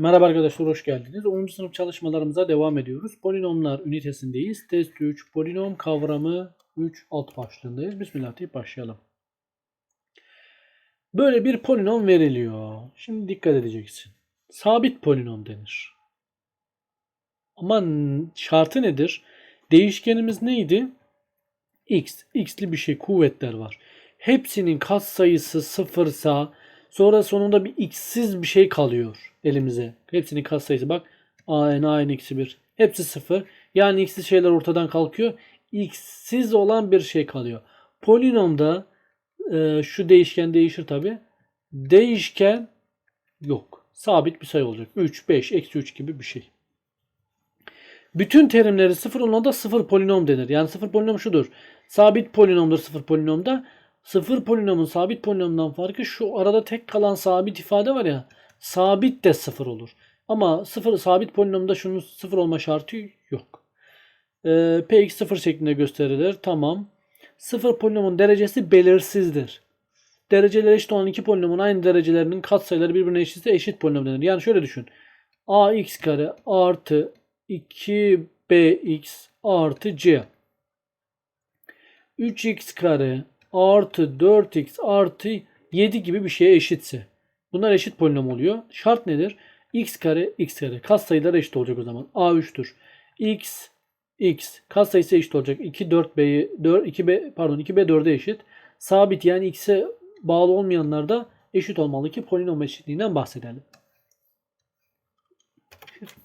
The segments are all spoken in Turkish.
Merhaba arkadaşlar hoş geldiniz. 10. sınıf çalışmalarımıza devam ediyoruz. Polinomlar ünitesindeyiz. Test 3 polinom kavramı 3 alt başlığındayız. Bismillah deyip başlayalım. Böyle bir polinom veriliyor. Şimdi dikkat edeceksin. Sabit polinom denir. Ama şartı nedir? Değişkenimiz neydi? X. X'li bir şey kuvvetler var. Hepsinin katsayısı sıfırsa sonra sonunda bir x'siz bir şey kalıyor elimize. Hepsinin katsayısı bak a n a n eksi 1. Hepsi sıfır. Yani x'siz şeyler ortadan kalkıyor. x'siz olan bir şey kalıyor. Polinomda e, şu değişken değişir tabi. Değişken yok. Sabit bir sayı olacak. 3, 5, eksi 3 gibi bir şey. Bütün terimleri sıfır olanda sıfır polinom denir. Yani sıfır polinom şudur. Sabit polinomdur sıfır polinomda. Sıfır polinomun sabit polinomdan farkı şu arada tek kalan sabit ifade var ya. Sabit de sıfır olur. Ama sıfır sabit polinomda şunun sıfır olma şartı yok. Ee, Px sıfır şeklinde gösterilir. Tamam. Sıfır polinomun derecesi belirsizdir. Dereceleri eşit olan iki polinomun aynı derecelerinin katsayıları birbirine eşitse eşit polinom denir. Yani şöyle düşün. ax kare artı 2bx artı c. 3x kare artı 4x artı 7 gibi bir şeye eşitse. Bunlar eşit polinom oluyor. Şart nedir? x kare x kare. Katsayılar eşit olacak o zaman. a 3'tür. x x katsayısı eşit olacak. 2 4 b'ye 4 2b pardon 2b 4'e eşit. Sabit yani x'e bağlı olmayanlar da eşit olmalı ki polinom eşitliğinden bahsedelim.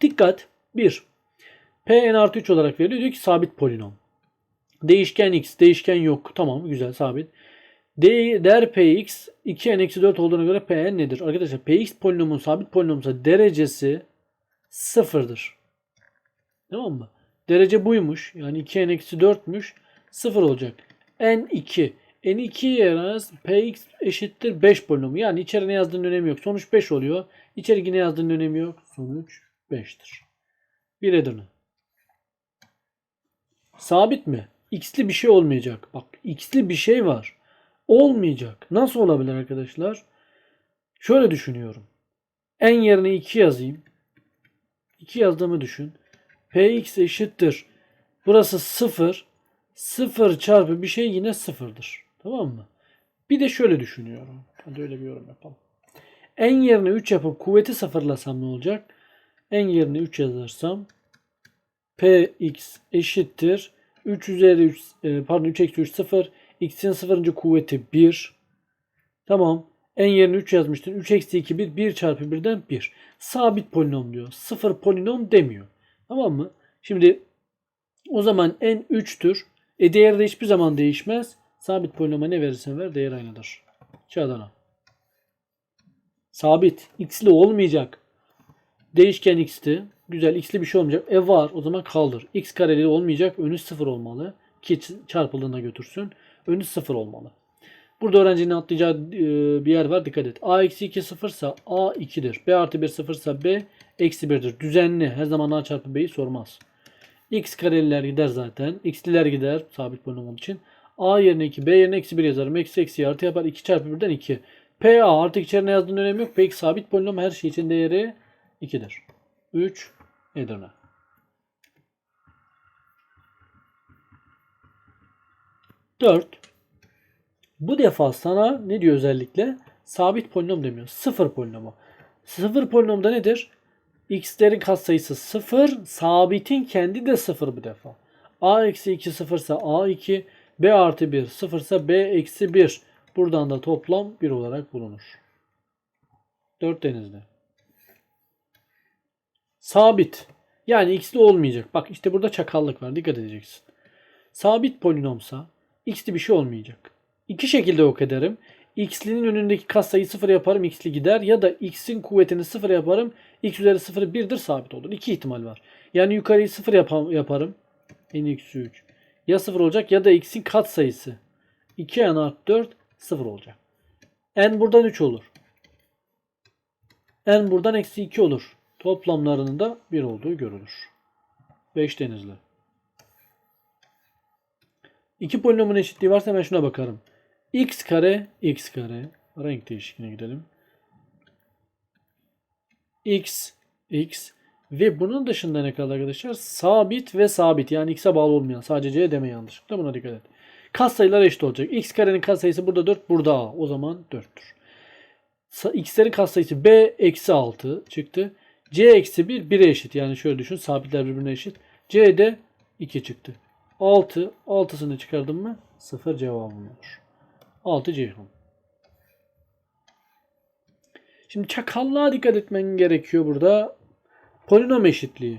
Dikkat. 1. p n artı 3 olarak veriliyor. Diyor ki sabit polinom. Değişken x. Değişken yok. Tamam güzel sabit. D, değer px 2n eksi 4 olduğuna göre pn nedir? Arkadaşlar px polinomun sabit polinomsa derecesi sıfırdır. Tamam mı? Derece buymuş. Yani 2n eksi 4'müş. Sıfır olacak. n2. n2 yerine px eşittir 5 polinomu. Yani içeri ne yazdığının önemi yok. Sonuç 5 oluyor. İçeri yine yazdığının önemi yok. Sonuç 5'tir. Bir Edirne. Sabit mi? X'li bir şey olmayacak. Bak X'li bir şey var. Olmayacak. Nasıl olabilir arkadaşlar? Şöyle düşünüyorum. En yerine 2 yazayım. 2 yazdığımı düşün. Px eşittir. Burası 0. 0 çarpı bir şey yine 0'dır. Tamam mı? Bir de şöyle düşünüyorum. Hadi öyle bir yorum yapalım. En yerine 3 yapıp kuvveti sıfırlasam ne olacak? En yerine 3 yazarsam Px eşittir. 3 üzeri 3 e, pardon 3 eksi 3 0. X'in sıfırıncı kuvveti 1. Tamam. En yerine 3 yazmıştın. 3 eksi 2 1. 1 çarpı 1'den 1. Sabit polinom diyor. Sıfır polinom demiyor. Tamam mı? Şimdi o zaman n 3'tür. E değeri de hiçbir zaman değişmez. Sabit polinoma ne verirsen ver değer aynıdır. Çağdana. Sabit. X'li olmayacak. Değişken x'ti. Güzel x'li bir şey olmayacak. E var o zaman kaldır. x kareli olmayacak. Önü 0 olmalı. Ki çarpıldığına götürsün. Önü 0 olmalı. Burada öğrencinin atlayacağı e, bir yer var. Dikkat et. a eksi 2 sıfırsa a 2'dir. b artı 1 sıfırsa b eksi 1'dir. Düzenli. Her zaman a çarpı b'yi sormaz. x kareliler gider zaten. x'liler gider. Sabit olduğu için. a yerine 2 b yerine eksi 1 yazarım. Eksi eksi artı yapar. 2 çarpı 1'den 2. p a artık içerine yazdığın önemi yok. Peki sabit polinom her şey için değeri 2'dir. 3 Edirne. Dört. Bu defa sana ne diyor özellikle? Sabit polinom demiyor. Sıfır polinomu. Sıfır polinomda nedir? X'lerin katsayısı sıfır. Sabitin kendi de sıfır bu defa. A eksi 2 sıfırsa A2. B artı 1 sıfırsa B eksi 1. Buradan da toplam 1 olarak bulunur. 4 denizde. Sabit. Yani x'li olmayacak. Bak işte burada çakallık var. Dikkat edeceksin. Sabit polinomsa x'li bir şey olmayacak. İki şekilde yok ederim. x'linin önündeki katsayıyı sıfır yaparım. x'li gider. Ya da x'in kuvvetini sıfır yaparım. x üzeri sıfır 1'dir sabit olur. İki ihtimal var. Yani yukarıyı sıfır yap yaparım. n eksi 3. Ya sıfır olacak ya da x'in katsayısı. 2 n artı 4 sıfır olacak. n buradan 3 olur. n buradan eksi 2 olur. Toplamlarının da 1 olduğu görülür. 5 denizli. İki polinomun eşitliği varsa hemen şuna bakarım. x kare x kare renk değişikliğine gidelim. x x ve bunun dışında ne kaldı arkadaşlar? Sabit ve sabit yani x'e bağlı olmayan sadece c deme yanlışlıkla buna dikkat et. Katsayılar eşit olacak. x karenin katsayısı burada 4 burada a. O zaman 4'tür. Sa- X'lerin katsayısı b eksi 6 çıktı. c eksi 1 1'e eşit. Yani şöyle düşün sabitler birbirine eşit. c de 2 çıktı. 6 6'sını çıkardım mı 0 cevabım olur. 6 Ceyhan. Şimdi çakallığa dikkat etmen gerekiyor burada. Polinom eşitliği.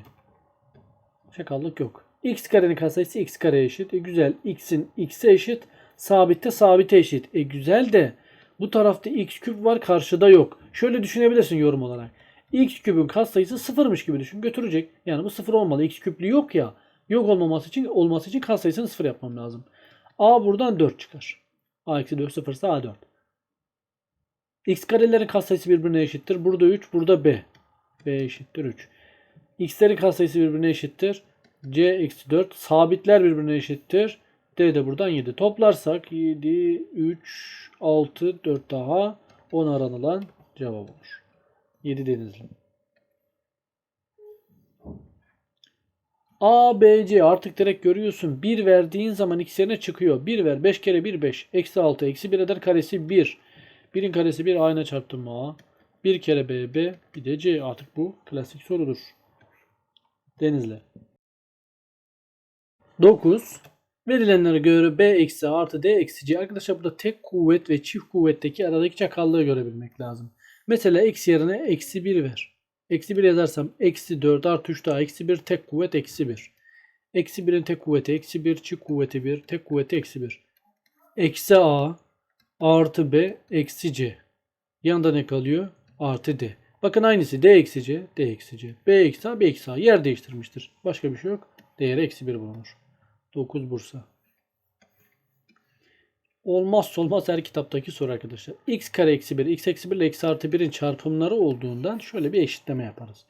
Çakallık yok. x karenin katsayısı x kare eşit. E güzel. x'in x'e eşit. Sabitte sabite eşit. E güzel de bu tarafta x küp var karşıda yok. Şöyle düşünebilirsin yorum olarak. x küpün katsayısı sıfırmış gibi düşün. Götürecek. Yani bu sıfır olmalı. x küplü yok ya. Yok olmaması için olması için katsayısını sıfır yapmam lazım. a buradan 4 çıkar. a eksi 4 sıfırsa a 4. x karelerin katsayısı birbirine eşittir. Burada 3, burada b. b eşittir 3. x'lerin katsayısı birbirine eşittir. c eksi 4. Sabitler birbirine eşittir. d de buradan 7. Toplarsak 7, 3, 6, 4 daha 10 aranılan cevap olur. 7 denizli. A, B, C artık direkt görüyorsun. 1 verdiğin zaman x yerine çıkıyor. 1 ver. 5 kere 1 5. Eksi 6. Eksi 1 eder karesi 1. 1'in karesi 1 ayna çarptım A. 1 kere B, B. Bir de C. Artık bu klasik sorudur. Denizli. 9. Verilenlere göre B eksi artı D eksi C. Arkadaşlar burada tek kuvvet ve çift kuvvetteki aradaki çakallığı görebilmek lazım. Mesela x yerine eksi 1 ver. Eksi 1 yazarsam eksi 4 artı 3 daha eksi 1 tek kuvvet eksi 1. Eksi 1'in tek kuvveti eksi 1 çift kuvveti 1 tek kuvveti eksi 1. Eksi A artı B eksi C. Yanında ne kalıyor? Artı D. Bakın aynısı D eksi C D eksi C. B eksi A B eksi A. Yer değiştirmiştir. Başka bir şey yok. Değeri eksi 1 bulunur. 9 Bursa. Olmazsa olmaz her kitaptaki soru arkadaşlar. x kare eksi 1, x eksi 1 ile x artı 1'in çarpımları olduğundan şöyle bir eşitleme yaparız.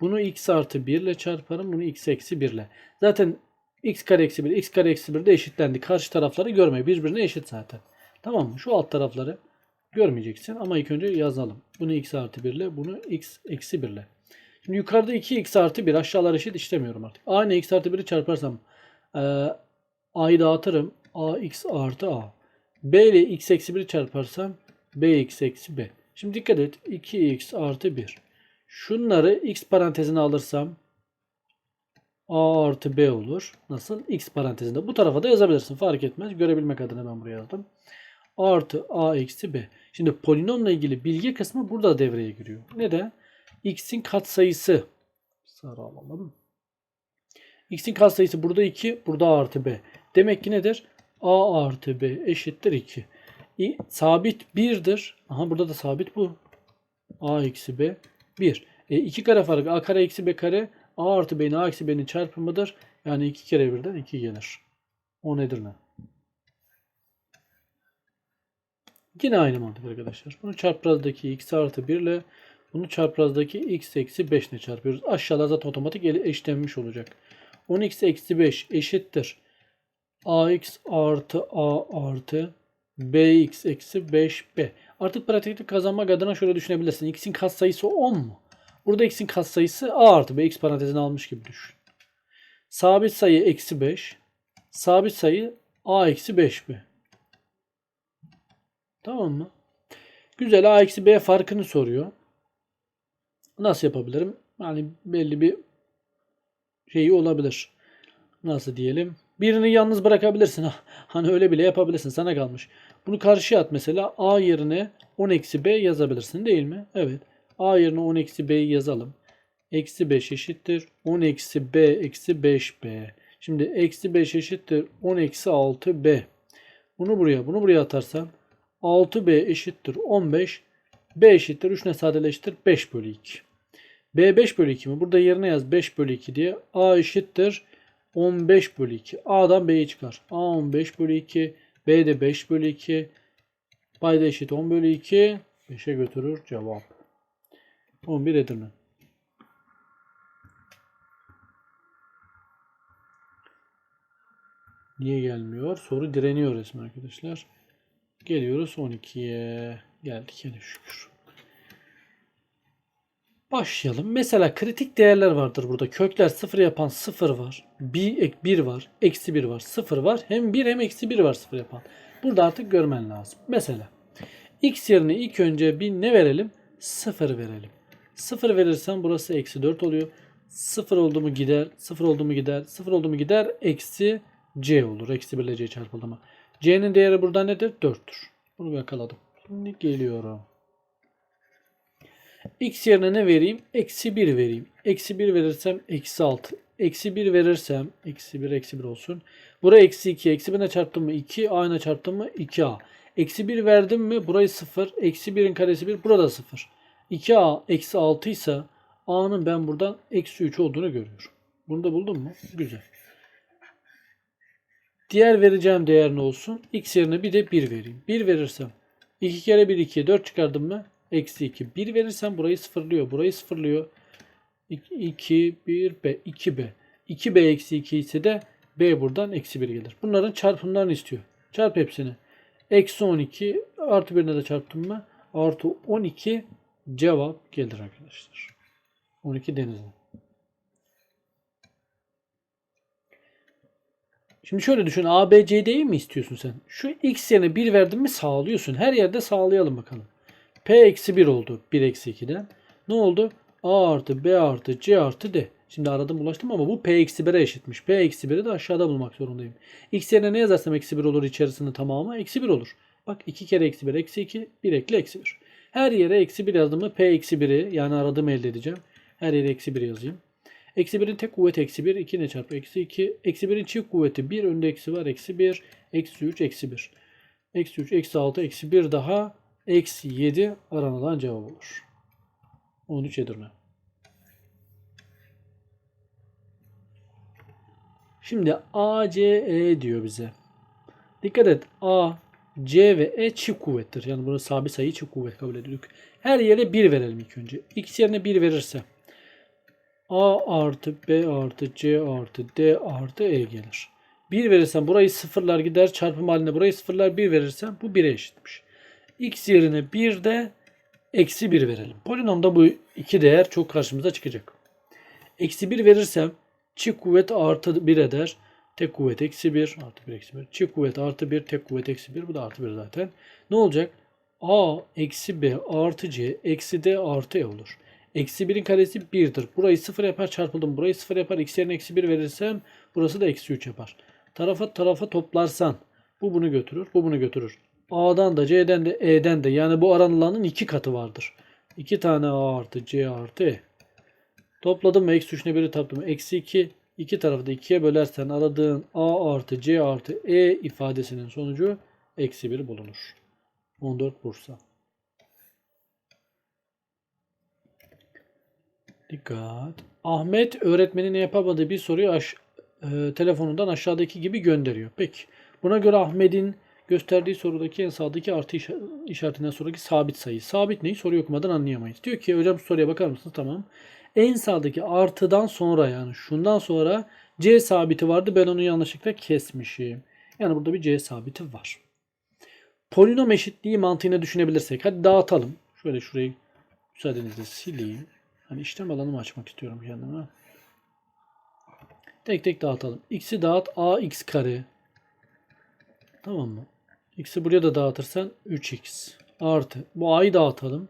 Bunu x artı 1 ile çarparım. Bunu x eksi 1 ile. Zaten x kare eksi 1, x kare eksi 1 de eşitlendi. Karşı tarafları görme. Birbirine eşit zaten. Tamam mı? Şu alt tarafları görmeyeceksin ama ilk önce yazalım. Bunu x artı 1 ile bunu x eksi 1 ile. Şimdi yukarıda 2x artı 1 aşağılar eşit işlemiyorum artık. A x artı 1'i çarparsam e, a'yı dağıtırım. ax artı a. b ile x eksi 1'i çarparsam bx eksi b. Şimdi dikkat et. 2x artı 1. Şunları x parantezine alırsam a artı b olur. Nasıl? x parantezinde. Bu tarafa da yazabilirsin. Fark etmez. Görebilmek adına ben buraya yazdım. Artı a eksi b. Şimdi polinomla ilgili bilgi kısmı burada devreye giriyor. Neden? x'in katsayısı. Sarı alalım. x'in katsayısı burada 2, burada artı b. Demek ki nedir? A artı b eşittir 2. İ- Sabit 1'dir. Aha burada da sabit bu. a eksi b 1. E, 2 kare farkı a kare eksi b kare a artı b'nin a eksi b'nin çarpımıdır. Yani 2 kere 1'den 2 gelir. O nedir ne? Yine aynı mantık arkadaşlar. Bunu çarprazdaki x artı 1 ile bunu çarprazdaki x eksi 5 ile çarpıyoruz. Aşağıda zaten otomatik eşlenmiş olacak. 10x eksi 5 eşittir. Ax artı a artı bx eksi 5b. Artık pratikte kazanmak adına şöyle düşünebilirsin. x'in katsayısı 10 mu? Burada x'in katsayısı a artı b. x parantezine almış gibi düşün. Sabit sayı eksi 5. Sabit sayı a eksi 5b. Tamam mı? Güzel a eksi b farkını soruyor. Nasıl yapabilirim? Yani belli bir şeyi olabilir. Nasıl diyelim? Birini yalnız bırakabilirsin. Hani öyle bile yapabilirsin. Sana kalmış. Bunu karşıya at mesela. A yerine 10 eksi B yazabilirsin değil mi? Evet. A yerine 10 eksi B'yi yazalım. Eksi 5 eşittir. 10 eksi B eksi 5B. Şimdi eksi 5 eşittir. 10 eksi 6B. Bunu buraya, bunu buraya atarsam 6B eşittir 15. B eşittir 3 ne sadeleştir? 5 bölü 2. B 5 bölü 2 mi? Burada yerine yaz 5 bölü 2 diye. A eşittir 15 bölü 2. A'dan B'yi çıkar. A 15 bölü 2. B de 5 bölü 2. Payda eşit 10 bölü 2. 5'e götürür cevap. 11 Edirne. Niye gelmiyor? Soru direniyor resmen arkadaşlar. Geliyoruz 12'ye. Geldik yine şükür. Başlayalım. Mesela kritik değerler vardır burada. Kökler 0 yapan 0 var. 1, 1 var. Eksi 1 var. 0 var. Hem 1 hem eksi 1 var 0 yapan. Burada artık görmen lazım. Mesela x yerine ilk önce bir ne verelim? 0 verelim. 0 verirsen burası eksi 4 oluyor. 0 oldu mu gider. 0 oldu mu gider. 0 oldu mu gider. Eksi c olur. Eksi 1 ile c çarpıldı mı? c'nin değeri burada nedir? 4'tür. Bunu yakaladım. Şimdi geliyorum. X yerine ne vereyim? Eksi 1 vereyim. Eksi 1 verirsem eksi 6. Eksi 1 verirsem eksi 1 eksi 1 olsun. Buraya eksi 2. Eksi 1'e çarptım mı 2. A'na çarptım mı 2A. Eksi 1 verdim mi burayı 0. Eksi 1'in karesi 1. Burada 0. 2A eksi 6 ise A'nın ben buradan eksi 3 olduğunu görüyorum. Bunu da buldum mu? Güzel. Diğer vereceğim değer ne olsun? X yerine bir de 1 vereyim. 1 verirsem 2 kere 1 2 4 çıkardım mı? Eksi 2. 1 verirsem burayı sıfırlıyor. Burayı sıfırlıyor. 2, 1, B, 2B. 2B eksi 2 ise de B buradan eksi 1 gelir. Bunların çarpımlarını istiyor. Çarp hepsini. Eksi 12 artı 1'ine de çarptım mı? Artı 12 cevap gelir arkadaşlar. 12 denizli. Şimdi şöyle düşün. A, B, C, D'yi mi istiyorsun sen? Şu x yerine 1 verdin mi sağlıyorsun. Her yerde sağlayalım bakalım. P eksi 1 oldu. 1 eksi 2'den. Ne oldu? A artı B artı C artı D. Şimdi aradım ulaştım ama bu P eksi 1'e eşitmiş. P eksi 1'i de aşağıda bulmak zorundayım. X yerine ne yazarsam eksi 1 olur içerisinde tamamı? Eksi 1 olur. Bak 2 kere eksi 1 eksi 2. 1 ekle eksi 1. Her yere eksi 1 yazdım mı P eksi 1'i yani aradığımı elde edeceğim. Her yere eksi 1 yazayım. Eksi 1'in tek kuvveti eksi 1. 2 ne çarpı eksi 2. Eksi 1'in çift kuvveti 1. Önde eksi var. Eksi 1. Eksi 3. Eksi 1. Eksi 3. Eksi 6. Eksi 1 daha. Eksi 7 aranılan cevap olur. 13 Edirne. Şimdi A, C, E diyor bize. Dikkat et. A, C ve E çift kuvvettir. Yani bunu sabit sayı çift kuvvet kabul ediyorduk. Her yere 1 verelim ilk önce. X yerine 1 verirse A artı B artı C artı D artı E gelir. 1 verirsem burayı sıfırlar gider. Çarpım halinde burayı sıfırlar 1 verirsem bu 1'e eşitmiş. X yerine 1 de eksi 1 verelim. Polinomda bu iki değer çok karşımıza çıkacak. Eksi 1 verirsem çift kuvvet artı 1 eder. Tek kuvvet eksi 1 artı 1 eksi 1. Çift kuvvet artı 1 tek kuvvet eksi 1. Bu da artı 1 zaten. Ne olacak? A eksi B artı C eksi D artı E olur. Eksi 1'in karesi 1'dir. Burayı 0 yapar çarpıldım. Burayı 0 yapar. X yerine eksi 1 verirsem burası da eksi 3 yapar. Tarafa tarafa toplarsan bu bunu götürür. Bu bunu götürür. A'dan da C'den de E'den de yani bu aranılanın iki katı vardır. 2 tane A artı C artı E. Topladım mı eksi 3'üne 1'i taktım. Eksi 2. İki tarafı da 2'ye bölersen aradığın A artı C artı E ifadesinin sonucu eksi 1 bulunur. 14 Bursa. Dikkat. Ahmet öğretmenine yapamadığı bir soruyu aş- e, telefonundan aşağıdaki gibi gönderiyor. Peki. Buna göre Ahmet'in gösterdiği sorudaki en sağdaki artı işa- işaretinden sonraki sabit sayı. Sabit neyi? Soruyu okumadan anlayamayız. Diyor ki hocam soruya bakar mısınız? Tamam. En sağdaki artıdan sonra yani şundan sonra C sabiti vardı. Ben onu yanlışlıkla kesmişim. Yani burada bir C sabiti var. Polinom eşitliği mantığını düşünebilirsek. Hadi dağıtalım. Şöyle şurayı müsaadenizle sileyim. Hani işlem alanımı açmak istiyorum kendime. Tek tek dağıtalım. X'i dağıt. ax kare. Tamam mı? X'i buraya da dağıtırsan 3x artı. Bu a'yı dağıtalım.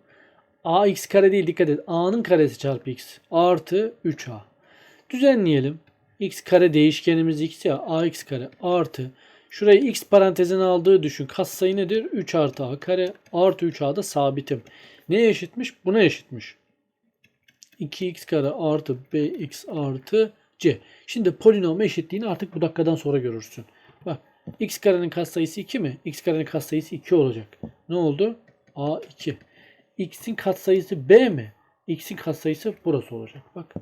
ax kare değil dikkat et. a'nın karesi çarpı x artı 3a. Düzenleyelim. x kare değişkenimiz x ya. ax kare artı. Şurayı x parantezine aldığı düşün. Katsayı nedir? 3 artı a kare artı 3a da sabitim. Neye eşitmiş? Buna eşitmiş. 2x kare artı bx artı c. Şimdi polinom eşitliğini artık bu dakikadan sonra görürsün. X karenin katsayısı 2 mi? x karenin katsayısı 2 olacak. Ne oldu? a 2. x'in katsayısı b mi? x'in katsayısı burası olacak. Bak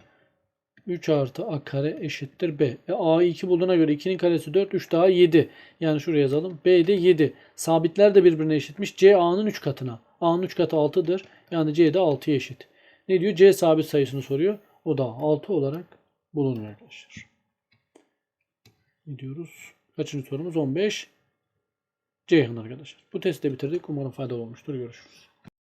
3 artı a kare eşittir b. E, a'yı 2 bulduğuna göre 2'nin karesi 4, 3 daha 7. Yani şuraya yazalım. b de 7. Sabitler de birbirine eşitmiş. c a'nın 3 katına. a'nın 3 katı 6'dır. Yani c de 6'ya eşit. Ne diyor? C sabit sayısını soruyor. O da 6 olarak bulunuyor arkadaşlar. Ne diyoruz? Kaçıncı sorumuz? 15. Ceyhan arkadaşlar. Bu testi de bitirdik. Umarım faydalı olmuştur. Görüşürüz.